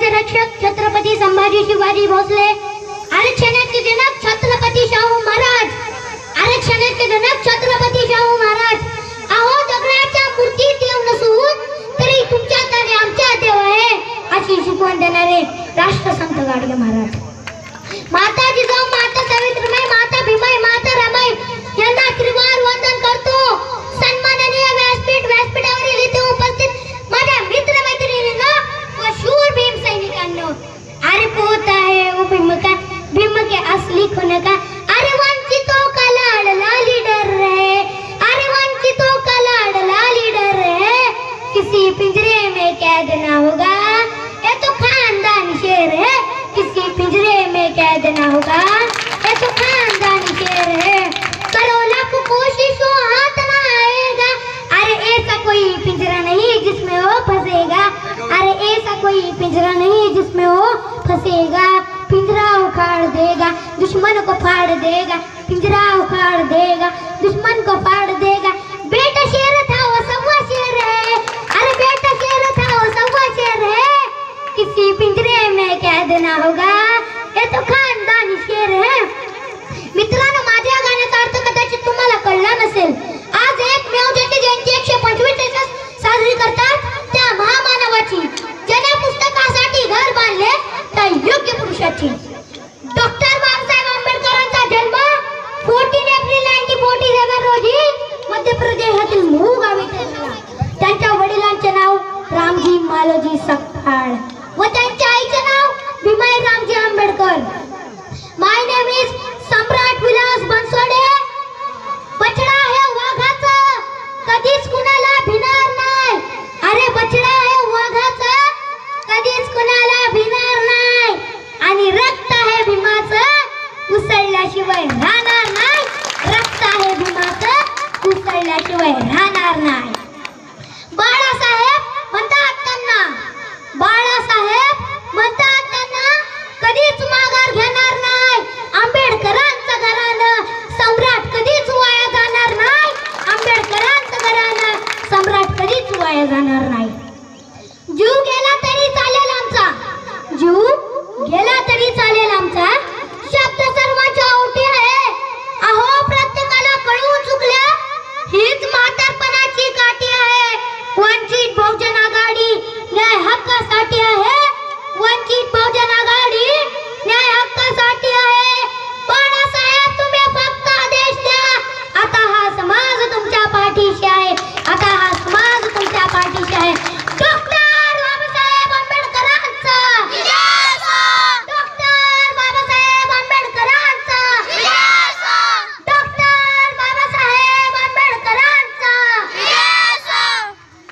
छत्रपती संभाजी शिवाजी भोसले. आरक्षणाचे जनक छत्रपती शाहू महाराज. आरक्षणाचे जनक छत्रपती शाहू महाराज. अहो दगडाच्या मूर्ती देव नसून तरी तुमच्या आणि आमच्या देव आहे अशी शिकवण देणारे राष्ट्रसंत गाडगे महाराज. कैद ना होगा। ये तो खानदानी शेर है, किसी पिंजरे में कैद ना होगा। ये तो खानदानी शेर है, करो लाख कोशिशों, हाथ ना आएगा। अरे ऐसा कोई पिंजरा नहीं जिसमें वो फंसेगा। अरे ऐसा कोई पिंजरा नहीं जिसमें वो फंसेगा। पिंजरा उखाड़ देगा, दुश्मन को फाड़ देगा। पिंजरा उखाड़ रामजी मालोजी सकपाळ व त्यांच्या आईचे नाव Bhimai Ramji Ambedkar. My name is Samrat Vilas Bansode. बछडा आहे वाघाचा. कधीच कुणाला भिणार नाही. अरे बछडा आहे वाघाचा. कधीच कुणाला भिणार नाही. आणि रक्त आहे भीमाचं. उसळल्याशिवाय राहणार नाही. रक्त आहे भीमाचं. उसळल्याशिवाय